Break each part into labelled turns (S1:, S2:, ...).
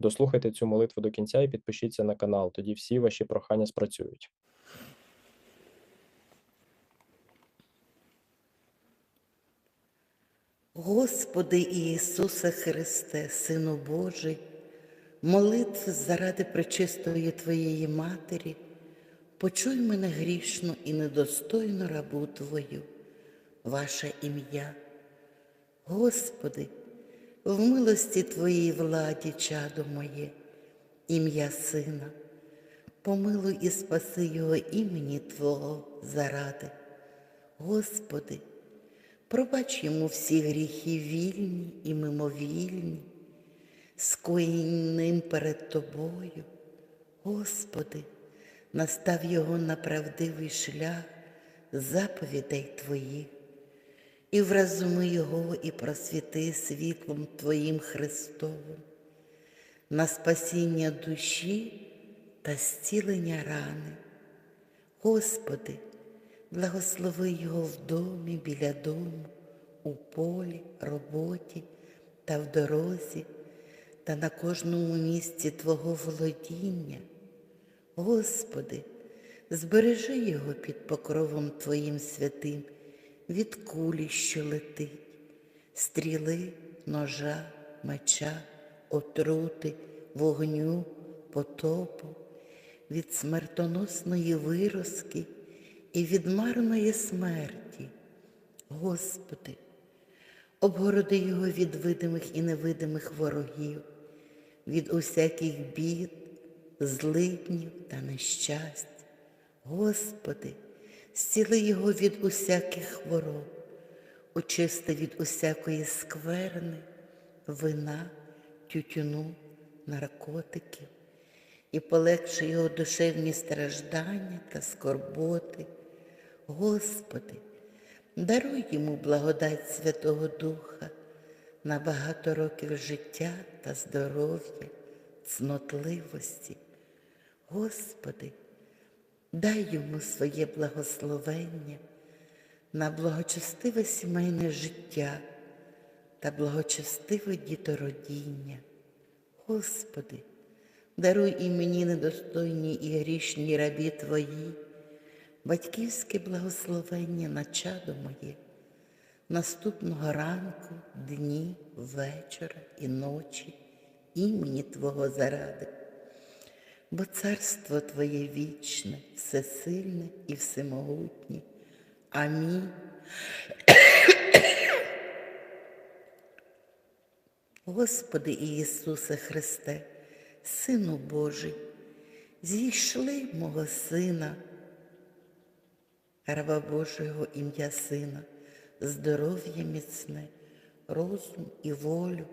S1: Дослухайте цю молитву до кінця і підпишіться на канал, тоді всі ваші прохання спрацюють.
S2: Господи Ісусе Христе, Сину Божий, молитви заради пречистої Твоєї Матері, почуй мене грішну і недостойну рабу Твою, ваше ім'я. Господи, в милості Твоїй владі, чадо моє, ім'я Сина, помилуй і спаси Його імені Твого заради. Господи, Пробач йому всі гріхи вільні і мимовільні, скоєні ним перед тобою. Господи, настав його на правдивий шлях заповідей Твоїх, і вразуми його і просвіти світлом Твоїм Христовим, на спасіння душі та зцілення рани. Господи, Благослови його в домі, біля дому, у полі, роботі та в дорозі, та на кожному місці Твого володіння. Господи, збережи його під покровом Твоїм святим від кулі, що летить, стріли, ножа, меча, отрути, вогню, потопу, від смертоносної виразки і від марної смерті. Господи, обгороди його від видимих і невидимих ворогів, від усяких бід, злиднів та нещасть. Господи, зціли його від усяких хвороб, очисти від усякої скверни, вина, тютюну, наркотиків і полегши його душевні страждання та скорботи. Господи, даруй йому благодать Святого Духа на багато років життя та здоров'я, цнотливості. Господи, дай йому своє благословення на благочестиве сімейне життя та благочестиве дітородіння. Господи, даруй і мені недостойні і грішні рабі Твої, батьківське благословення на чадо моє, наступного ранку, дні, вечора і ночі, імені Твого заради. Бо царство Твоє вічне, всесильне і всемогутнє. Амінь. Господи Ісусе Христе, Сину Божий, зійшли мого Сина, раба Божого ім'я Сина, здоров'я міцне, розум і волю,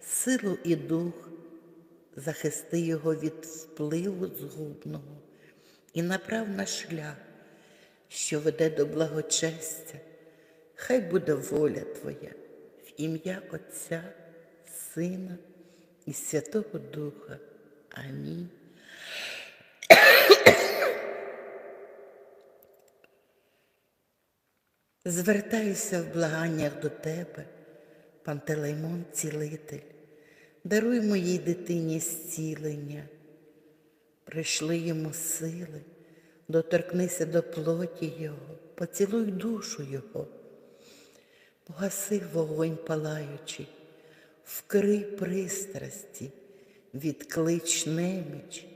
S2: силу і дух, захисти його від впливу згубного і направ на шлях, що веде до благочестя. Хай буде воля Твоя в ім'я Отця, Сина і Святого Духа. Амінь. Звертаюся в благаннях до Тебе, Пантелеймон Цілитель, даруй моїй дитині зцілення, прийшли йому сили, доторкнися до плоті Його, поцілуй душу Його, погаси вогонь палаючий, вкрий пристрасті, відклич неміч,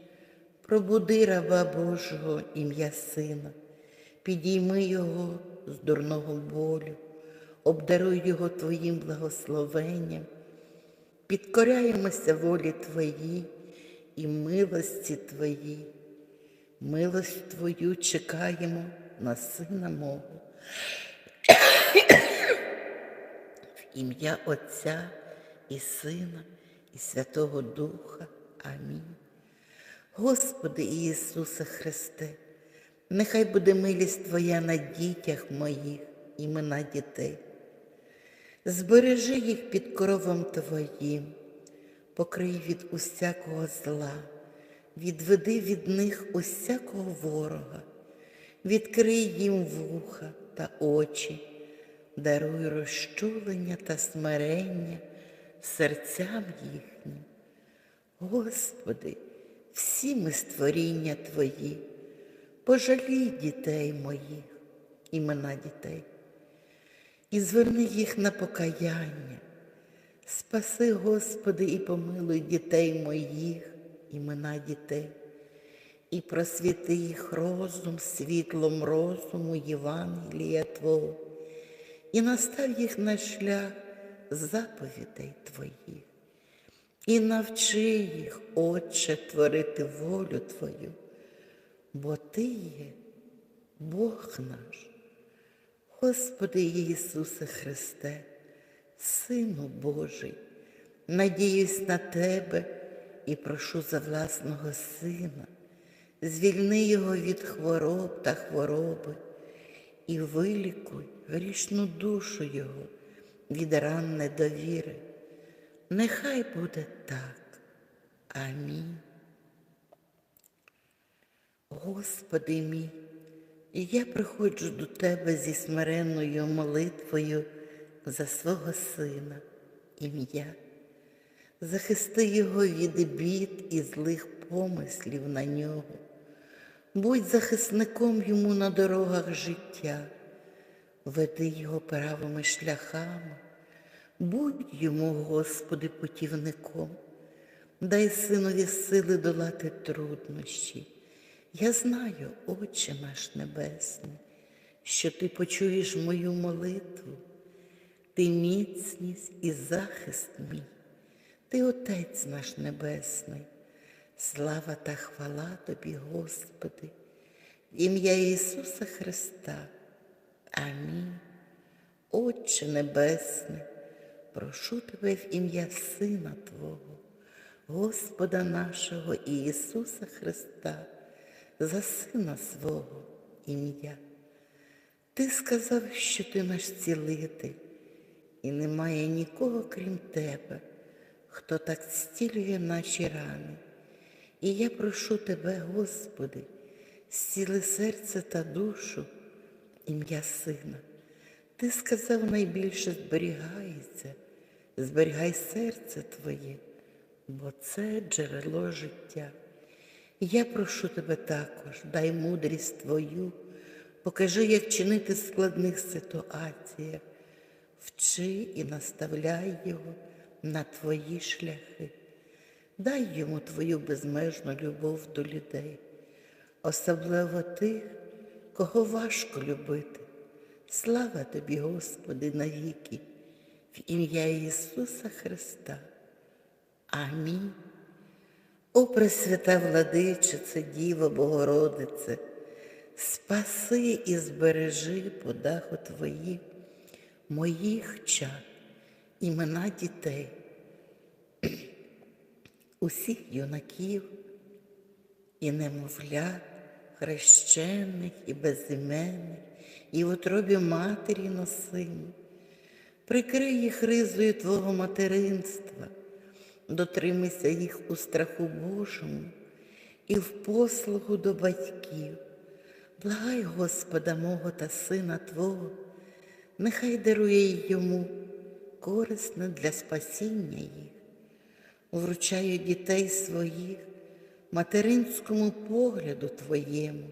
S2: пробуди раба Божого ім'я Сина, підійми Його з дурного болю, обдаруй Його Твоїм благословенням, підкоряємося волі Твоїй і милості Твоїй. Милость Твою чекаємо на Сина мого. В ім'я Отця і Сина, і Святого Духа. Амінь. Господи Ісусе Христе, нехай буде милість Твоя на дітях моїх, імена дітей. Збережи їх під кровом Твоїм, покрий від усякого зла, відведи від них усякого ворога, відкрий їм вуха та очі, даруй розчулення та смирення серцям їхнім. Господи, всі ми створіння Твої, пожалій дітей моїх, імена дітей, і зверни їх на покаяння. Спаси, Господи, і помилуй дітей моїх, імена дітей, і просвіти їх розум світлом розуму Євангелія Твого, і настав їх на шлях заповідей Твоїх, і навчи їх, Отче, творити волю Твою, бо Ти є Бог наш. Господи Ісусе Христе, Сину Божий, надіюсь на Тебе і прошу за власного Сина, звільни Його від хвороб та хвороби і вилікуй грішну душу Його від ран недовіри. Нехай буде так. Амінь. Господи мій, і я приходжу до Тебе зі смиренною молитвою за свого Сина, ім'я. Захисти його від бід і злих помислів на нього. Будь захисником йому на дорогах життя, веди його правими шляхами, будь йому, Господи, путівником, дай синові сили долати труднощі. Я знаю, Отче наш Небесний, що Ти почуєш мою молитву, Ти міцність і захист мій, Ти Отець наш Небесний, слава та хвала Тобі, Господи, в ім'я Ісуса Христа. Амінь. Отче Небесний, прошу Тебе в ім'я Сина Твого, Господа нашого Ісуса Христа, за Сина свого ім'я. Ти сказав, що ти наш цілитель, і немає нікого, крім тебе, хто так зцілює наші рани. І я прошу тебе, Господи, зціли серце та душу, ім'я Сина. Ти сказав, найбільше зберігається, зберігай серце Твоє, бо це джерело життя. Я прошу тебе також, дай мудрість Твою, покажи, як чинити в складних ситуаціях, вчи і наставляй його на Твої шляхи. Дай йому Твою безмежну любов до людей, особливо тих, кого важко любити. Слава тобі, Господи, навіки, в ім'я Ісуса Христа. Амінь. О Пресвята Владичице, Діво Богородице, спаси і збережи по даху Твоїм моїх чад, імена дітей, усіх юнаків і немовлят, хрещених і безіменних, і в утробі матері носимих. Прикрий їх ризою Твого материнства, дотримайся їх у страху Божому і в послугу до батьків. Благай Господа мого та Сина Твого, нехай дарує йому корисне для спасіння їх. Вручаю дітей своїх материнському погляду Твоєму,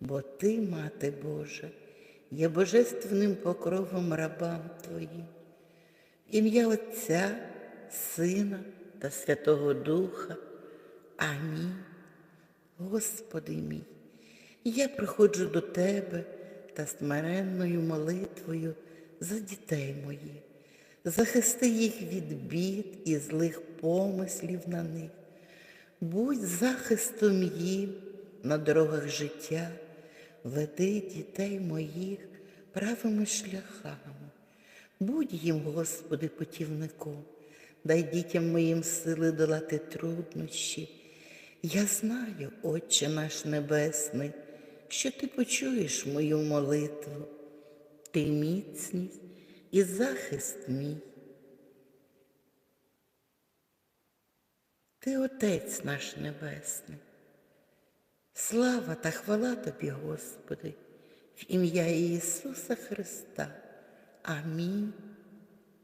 S2: бо Ти, Мати Божа, є божественним покровом рабам Твоїм. Ім'я Отця, Сина та Святого Духа. Амінь. Господи мій, я приходжу до Тебе та смиренною молитвою за дітей моїх. Захисти їх від бід і злих помислів на них. Будь захистом їм на дорогах життя, веди дітей моїх правими шляхами. Будь їм, Господи, путівником, дай дітям моїм сили долати труднощі. Я знаю, Отче наш Небесний, що Ти почуєш мою молитву, Ти міцність і захист мій. Ти Отець наш Небесний. Слава та хвала Тобі, Господи, в ім'я Ісуса Христа. Амінь.